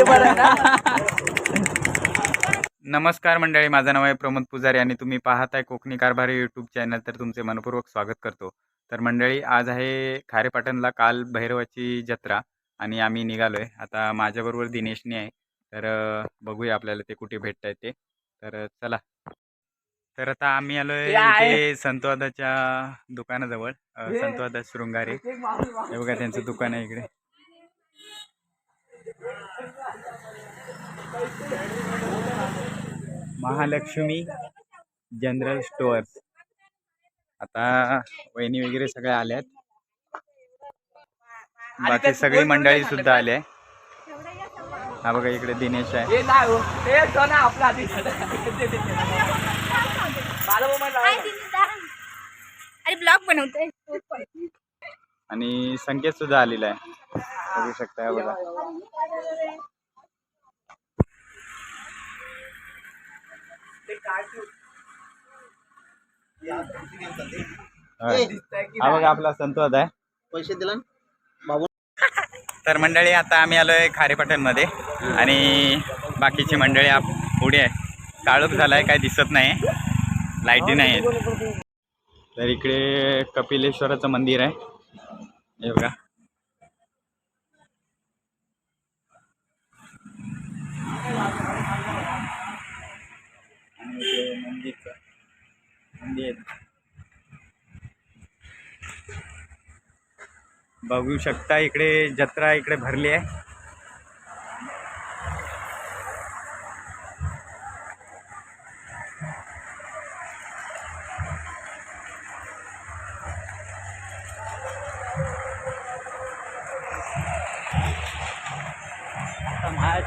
ते बरं ना. नमस्कार मंडळी माझं नाव आहे प्रमोद पुजारी आणि तुम्ही पाहताय कोकणी कारभारी यूट्यूब चॅनल तर तुमचे मनपूर्वक स्वागत करतो. तर मंडळी आज आहे खारेपाटणला काल भैरवाची जत्रा आणि आम्ही निघालो आहे आता माझ्याबरोबर दिनेशने आहे. तर बघूया आपल्याला ते कुठे भेटत आहेत ते. तर चला. तर आता आम्ही आलो ते आहे. आहे. संतवादाच्या दुकानाजवळ संतवादा शृंगारे. हे बघा त्यांचं दुकान आहे इकडे. Mahalaxmi general stores. आता वहिनी वगैरे सगळ्या आल्यात. बाकी सगळी मंडळी सुद्धा आली आहे हा बघा इकडे दिनेश आहे. ब्लॉग बनवतोय. आणि संकेत सुद्धा आलेला आहे. बघू शकता हा बघा. हा हा बघा आपला संतोष आहे. पैसे दिला तर मंडळी आता आम्ही आलो आहे खारेपाटणमध्ये आणि बाकीची मंडळी आप पुढे आहे काळोख झाला आहे काय दिसत नाही. लाईटी नाही आहेत. तर इकडे कपिलेश्वराचं मंदिर आहे. हे बघा. आणि इकडे नंदीचं बघू शकता इकडे जत्रा इकडे भरली आहे.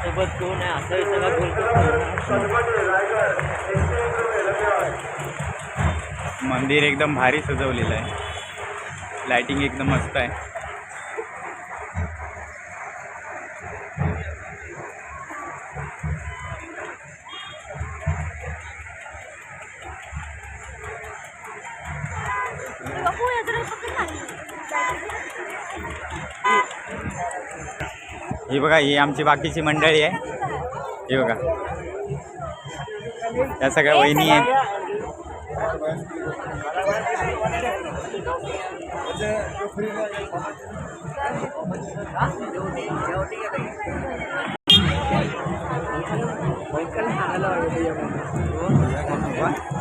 सोबत कोण आहे असं सगळं बोलतो मंदिर एकदम भारी सजवलेलं आहे. लाइटिंग एकदम मस्त आहे. बघा ही आमची बाकीची मंडळी आहे. हे बघा. त्या सगळ्या वहिनी आहेत.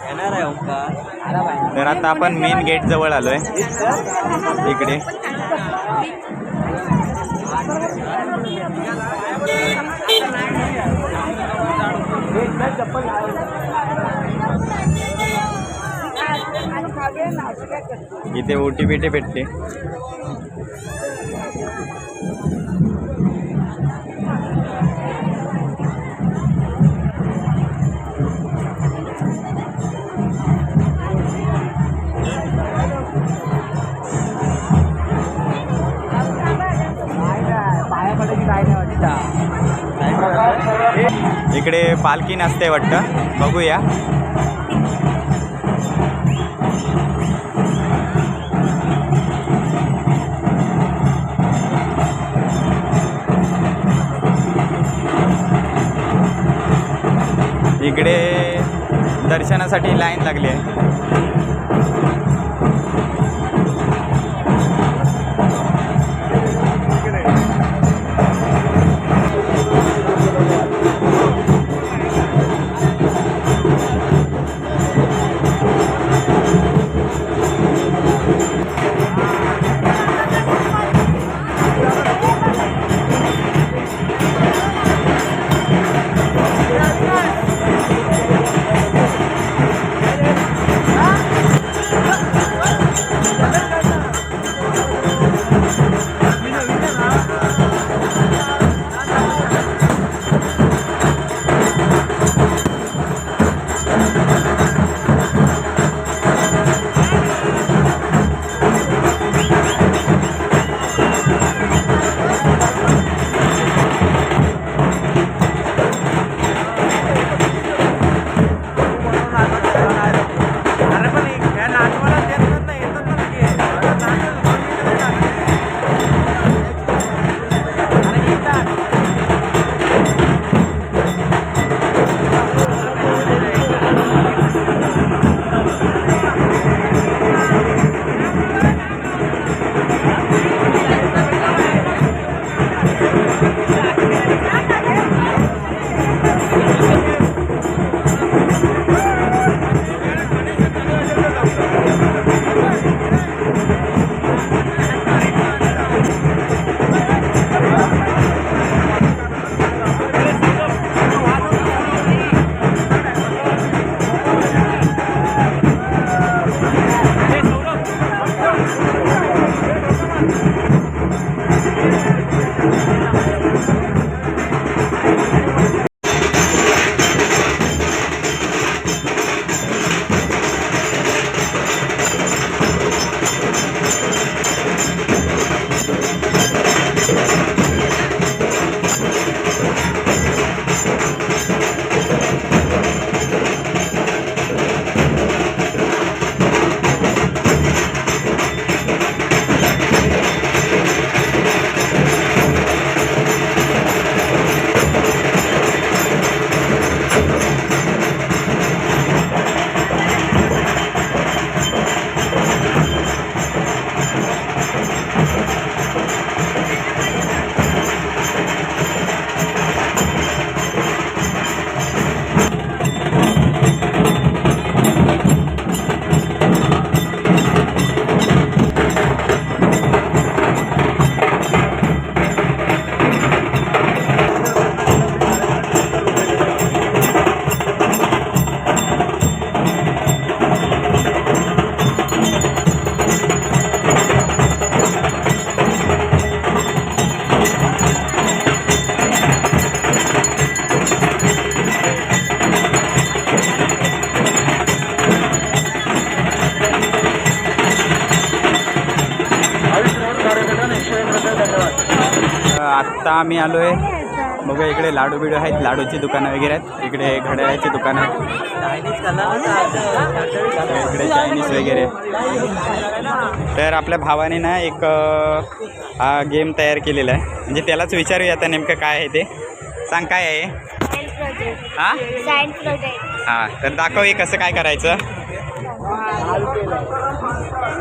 येणार आहे तर आता आपण मेन गेट जवळ आलोय. इकडे. इथे ओटी बिटी भेटते. इकडे पालखी नसते वाटतं. बघूया. इकडे दर्शनासाठी लाईन लागली आहे. आम्ही आलो आहे बघा इकडे लाडू बिडू आहेत लाडूची दुकानं वगैरे आहेत. इकडे घड्याळाची दुकानं आहेत. इकडे चायनीज वगैरे. तर आपल्या भावाने ना एक हा गेम तयार केलेला आहे. म्हणजे त्यालाच विचारूया आता नेमकं काय आहे ते. सांग काय आहे हां? हां? तर दाखव हे कसं काय करायचं.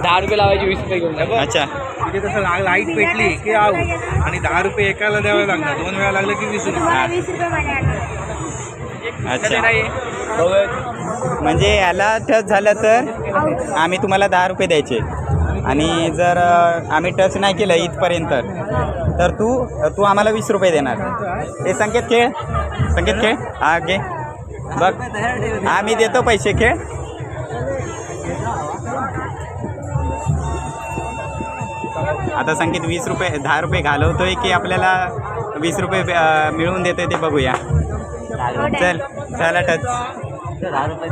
दहा रुपये लावायचे वीस रुपये घेऊन अच्छा. तिथे तसं लाइट पेटली की आऊ. आणि दहा रुपये एकाला द्यावे लागणार. दोन वेळा लागलं की वीस रुपये. वीस अच्छा. म्हणजे याला टच झालं तर आम्ही तुम्हाला दहा रुपये द्यायचे. आणि जर अ, आम्ही टच नाही केलं इथपर्यंत तर तू तू आम्हाला वीस रुपये देणार. हे संकेत खेळ. संकेत खेळ. हा घे. बघ. आम्ही देतो पैसे खेळ. आता संकेत वीस रुपये दहा रुपये घालवतोय की आपल्याला वीस रुपये मिळवून देतोय ते बघूया. चल चला टच. दहा रुपये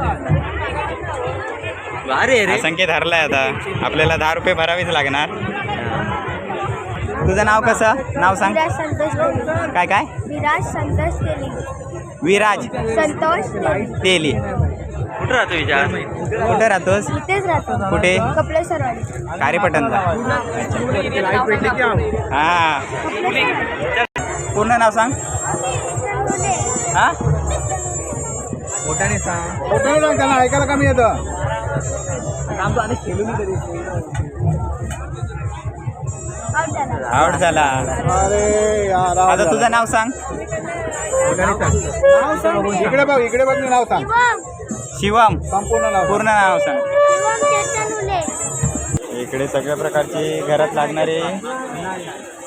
भारी आहे हा रे संकेत हरलाय आता. आपल्याला दहा रुपये भरावेच लागणार. तुझं नाव कसं? नाव सांग. काय काय? विराज संतोष तेली. विराज. संतोष तेली. तेली. कुठं राहतो विचार कुठे राहतोस? इथेच राहतो. कुठे? कपलेश्वरवाडी कारेपटनला हा. पूर्ण नाव सांग. हा? मोठ्याने सांग. मोठ्याने सांग त्यांना ऐकायला कमी येतं. आउट झाला. अरे यार आता झाला. तुझं नाव सांग. मोठ्याने सांग. इकडे बघ इकडे बघ मी नाव सांग. शिवम. संपूर्ण नाव पूर्ण नाव सांग. इकडे सगळ्या प्रकारची घरात लागणारे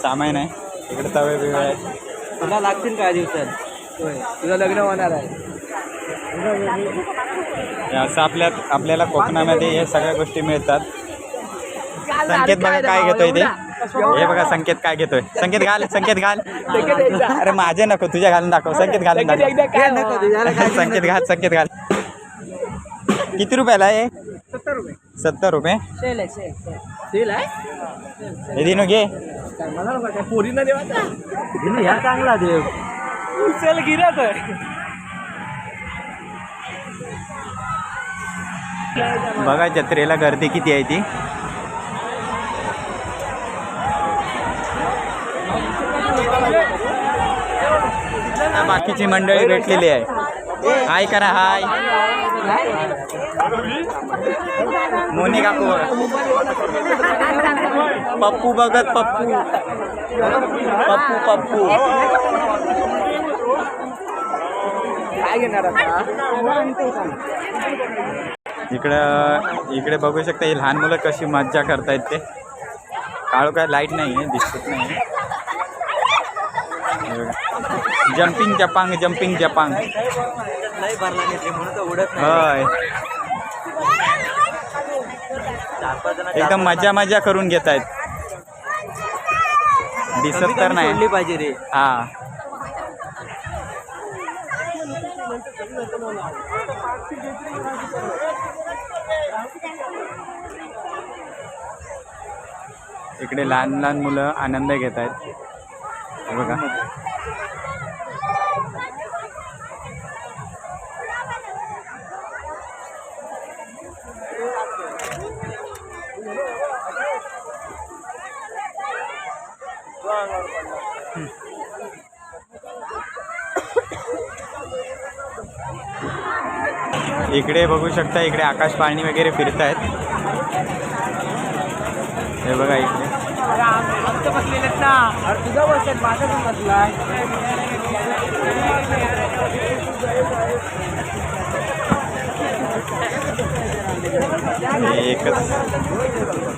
सामान आहे. इकडे तवे बिवे आहेत. तुला लागतील काय दिवसात? तुझं लग्न होणार आहे. हे असं आपल्या आपल्याला कोकणामध्ये हे सगळ्या गोष्टी मिळतात. संकेत बघा काय घेतोय ते. हे बघा संकेत काय घेतोय. संकेत घाल संकेत घाल. अरे माझे नको तुझ्या घालून दाखव. संकेत घालून दाखव. संकेत घाल संकेत घाल. किती रुपयाला आहे? सत्तर रुपये. सत्तर रुपये. हे दिनू घे. पोरींना देवाचा ह्या चांगला देव. चल गिरात बघा जत्रेला गर्दी किती आहे ती? बाकीची मंडळी भेटलेली आहे. हाय करा हाय. मोनी काकू पप्पू बघत पप्पू. पप्पू पप्पू. काय घेणार इकडं इकडे बघू शकता ही लहान मुलं कशी मज्जा करतायत ते. काळू काय लाइट नाही आहे दिसत नाही जम्पिंग जपांग जम्पिंग जपांग नाही भरला नाही म्हणून उडत होय. एकदम मजा मजा करून घेत आहेत. दिसत तर नाही. पाहिजे रे. हा. इकडे लहान लहान मुलं आनंद घेत आहेत. हे बघा. इकडे बघू शकता इकडे आकाश पाणी वगैरे फिरत आहेत हे बघा इकडे. बसलेलेत एकच.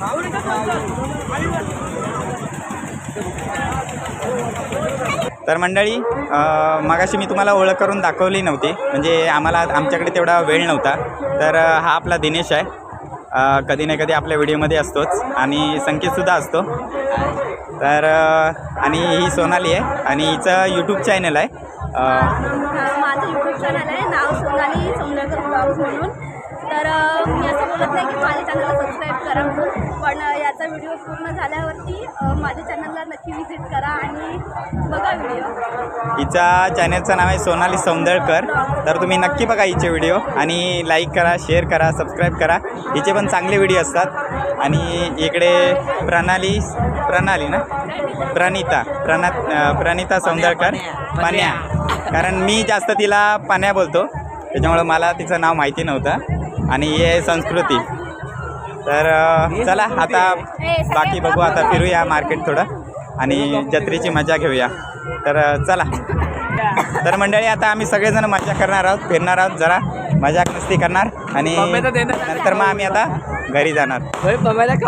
तर मंडळी मगाशी मी तुम्हाला ओळख करून दाखवली नव्हती. म्हणजे आम्हाला आमच्याकडे तेवढा वेळ नव्हता. तर हा आपला दिनेश आहे. कधी ना कधी आपल्या व्हिडिओमध्ये असतोच आणि संकेतसुद्धा असतो. तर आणि ही सोनाली आहे आणि हिचं यूट्यूब चॅनल आहे. माझं यूट्यूब चॅनल आहे. नाव सोनाली सोमनाथर म्हणून. तर मी असं बोलत नाही की माझ्या चॅनलला सबस्क्राईब करा. म्हणून पण याचा व्हिडिओ पूर्ण झाल्यावरती माझ्या चॅनलला नक्की व्हिजिट करा आणि बघा व्हिडिओ हिचा चॅनलचं नाव आहे सोनाली सौंदळकर. तर तुम्ही नक्की बघा हिचे व्हिडिओ आणि लाईक करा शेअर करा सबस्क्राईब करा. हिचे पण चांगले व्हिडिओ असतात. आणि इकडे प्रणाली प्रणाली ना? प्रणिता प्रणा प्रणिता सौंदळकर. पान्या कारण मी जास्त तिला पान्या बोलतो. त्याच्यामुळं मला तिचं नाव माहिती नव्हतं. आणि ही आहे संस्कृती. तर चला आता बाकी बघू आता फिरूया मार्केट थोडं आणि जत्रेची मजा घेऊया. तर चला. तर मंडळी आता आम्ही सगळेजण मजा करणार आहोत फिरणार आहोत जरा मजा मस्ती करणार आणि नंतर मग आम्ही आता घरी जाणार.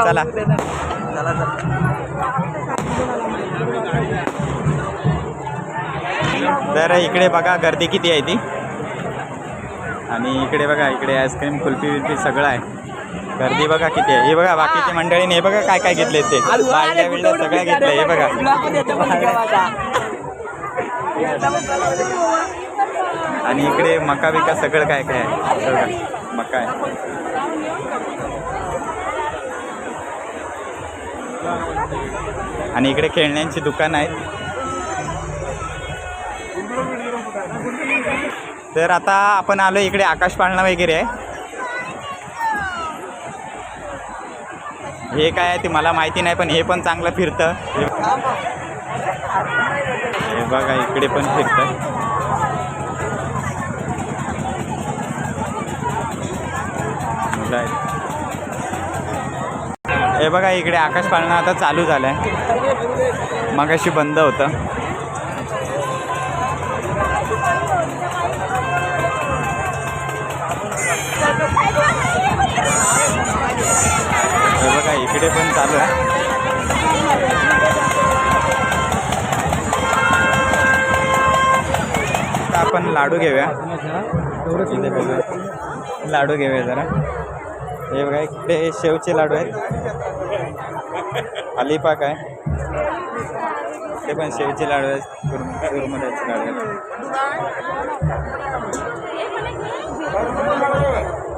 चला. तर इकडे बघा गर्दी किती आहे ती. आणि इकडे बघा इकडे आईस्क्रीम कुल्फी विल्फी सगळं आहे. गर्दी बघा किती आहे. हे बघा बाकीच्या मंडळीने हे बघा काय काय घेतले ते. बिळल्या सगळं घेतलं हे बघा. आणि इकडे मका बिका सगळं काय काय आहे? बघा, मका आहे. आणि इकडे खेळण्यांची दुकान आहेत. तर आता आपण आलो इकडे आकाश पाळणा वगैरे. आहे हे काय आहे ते मला माहिती नाही पण हे पण चांगलं फिरतं. हे बघा इकडे पण फिरतं. हे बघा इकडे आकाश पाळणा आता चालू झालं आहे मगाशी बंद होतं. इकडे पण चालू आहे. आपण लाडू घेऊया. इथे बघूया. लाडू घेऊया जरा. हे बघा इकडे शेवचे लाडू आहेत. अलिपाक आहे. ते पण शेवचे लाडू आहेत. कुरम- कुरमुऱ्याचे लाडू आहेत.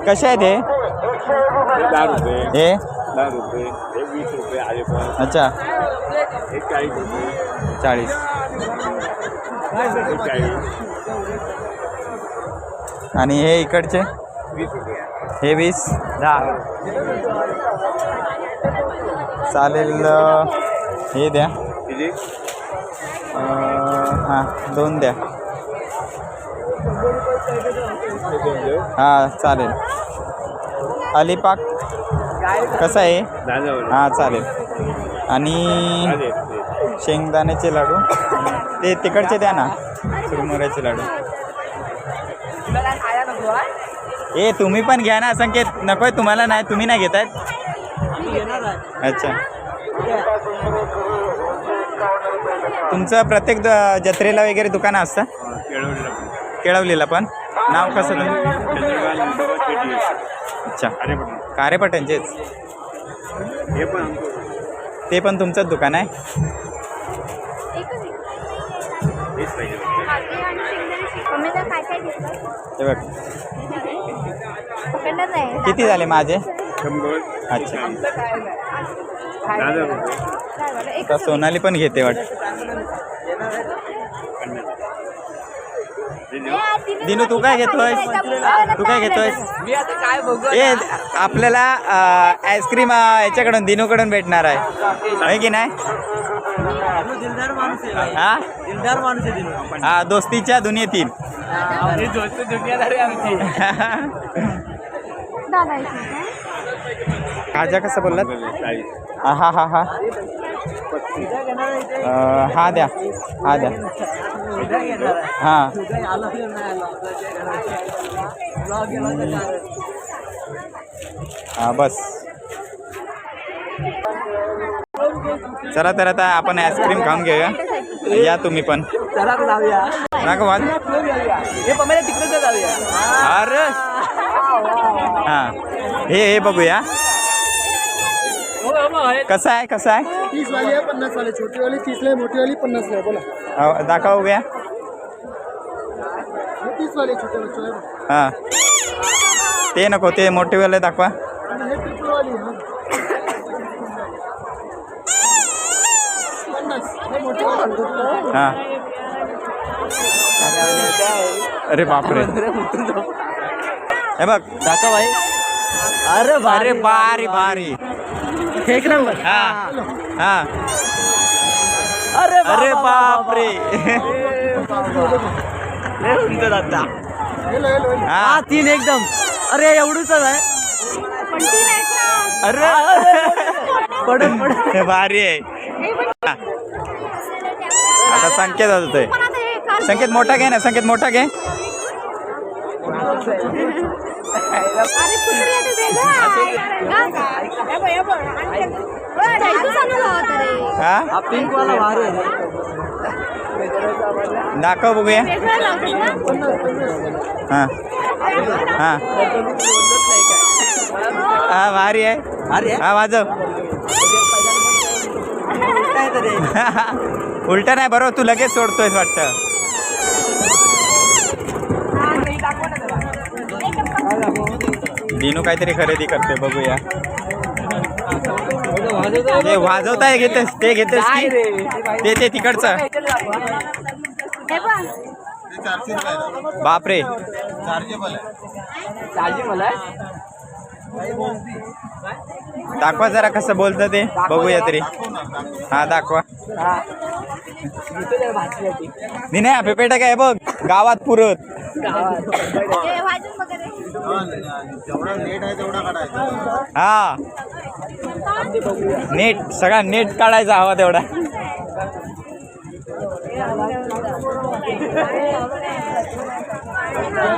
कसे आहेत हे? हे? दहा रुपये हे वीस रुपये आले पण. अच्छा. हे चाळीस रुपये. चाळीस. हे चाळीस. आणि हे इकडचे? वीस रुपये. हे वीस? दहा चालेल हे द्या. हां दोन द्या. हे हां चालेल. अलिपाक कसं आहे? हां चालेल. आणि शेंगदाण्याचे लाडू? ते तिकडचे द्या ना. चुरमुऱ्याचे लाडू. ए तुम्ही पण घ्या ना संकेत नकोय तुम्हाला नाही तुम्ही नाही घेतायत अच्छा. तुमचं प्रत्येक जत्रेला वगैरे दुकानं असतं? केळवलीला पण. केळवलीला पण. नाव कसं अच्छा. कारेपटनचेच हे पण ते पण तुमचंच दुकान आहे. हेच पाहिजे हे बघ. पकडलं नाही किती झाले माझे? शंभर अच्छा. दहा हजार रुपये काय झालं? एक आता सोनाली पण घेते वाटतं. दिनू. तू काय घेतोय तू काय घेतोय मी आता काय बघू ए आपल्याला आईस्क्रीम याच्याकडून दिनूकडून भेटणार आहे. की नाही? दिलदार माणूस आहे हा? दिलदार माणूस आहे दिनू. हा दोस्तीच्या दुनियेतील. दोस्त दुनियादारी आमची. काजा कसं बोललात? हा हा हा हा. हा द्या. हा द्या. हां. हा बस. चला तर आता आपण आईस्क्रीम खाऊन घेऊया. या तुम्ही पण. चला तिकडे अरे. हां. हे हे बघूया. कसं आहे कसं आहे? तीस वाली आहे पन्नास वाली छोटी वाली तीस ला मोठी वाली पन्नास ला. बोला. अहो, दाखवा बघूया हे तीस वाली छोटे हां. ते नको ते मोठेवाले दाखवा. आणि हे ट्रिपलवाली हा. पन्नास. हे हा. अरे बापरे. हे बघ. दाखव भाई. अरे अरे बारी बारी एक नंबर. अरे अरे बाप रे हा. तीन एकदम. अरे एवढंच आहे. अरे. पड पड. भारी आहे. आता संकेत होतोय संकेत मोठा घे ना संकेत मोठा घे. अरे हा हा पिंक वाला भारी आहे रे. दाखव बघूया हा? हा। हा। भारी आहे अरे हा? वाजव। उलट नाही बरोबर तू लगेच सोडतोयस वाटतं. दिनू काहीतरी खरेदी करते बघूया. ते वाजवताय घेतेस ते घेतेस की? ते ते तिकडचं. हे बापरे. दाखवा जरा कसं बोलतं ते. बघूया तरी. हा दाखवा. मी नाही पेपेटा काय बघ. गावात पुरत. हे हा. नेट सगळा नेट काढायचा हवा तेवढा.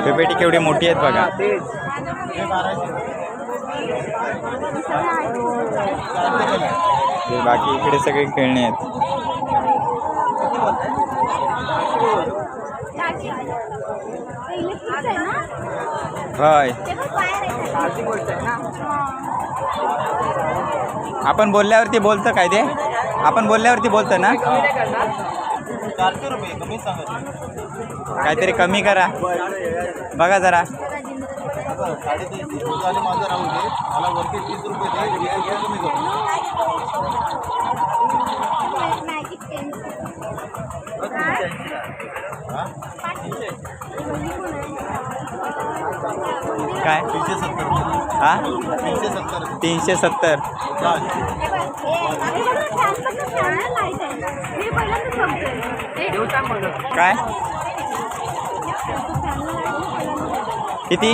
पेपेटी केवढी मोठी आहेत बघा. हे बाकी इकडे सगळे खेळणे आहेत. होय. आपण बोलल्यावरती बोलतं काय ते? आपण बोलल्यावरती बोलतं ना? काहीतरी कमी करा. बघा जरा. काय? तीनशे सत्तर हा? तीनशे सत्तर. तीनशे सत्तर काय? किती?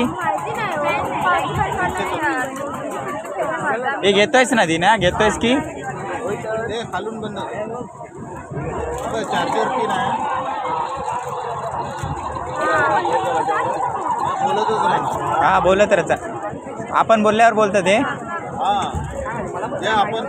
हे घेतोयस ना ती घेतोयस की? खालून बंद चारशे रुपये हां बोलत राहता. आपण बोलल्यावर बोलतो ते. आपण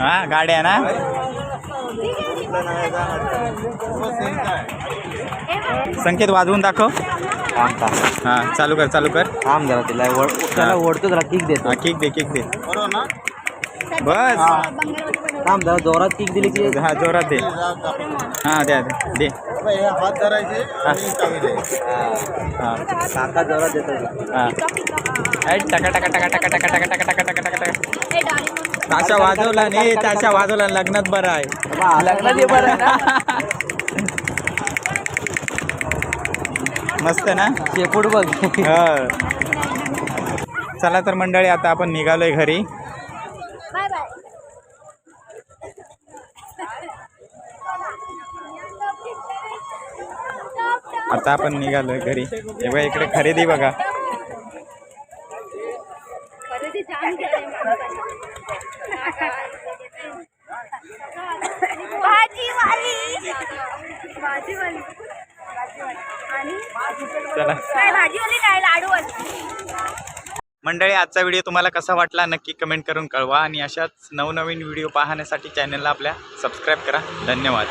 हां. गाड्या ना. संकेत वाजवून दाखव हा चालू कर चालू कर थांब जरा तिला ओढ त्याला ओढतो जरा किक देतो हा किक दे किक दे बरोबर ना बस थांब जरा जोरात किक दिली की हा जोरात दे. हा द्या द्या. दे हे हात धरायचे आणि द्यायची हा काका जोरात देतो हा टका टका टका टका टका टका टका टका टका ताशा वाजवला नाही ताशा वाजवला लग्नात बरं आहे. लग्नात बरं ना? मस्त ना? शेपूट बघ. हा. चला तर मंडळी आता आपण निघालोय घरी. Bye bye. आता आपण निघालोय घरी. हे बघा इकडे खरेदी बघा खरेदी जाम केलंय भाजीवाली भाजीवाली आणि चला काय भाजीवाली काय लाडूवाली मंडळी आजचा व्हिडिओ तुम्हाला कसा वाटला नक्की कमेंट करून कळवा आणि अशाच नवनवीन व्हिडिओ पाहण्यासाठी चॅनलला आपल्या सबस्क्राईब करा. धन्यवाद.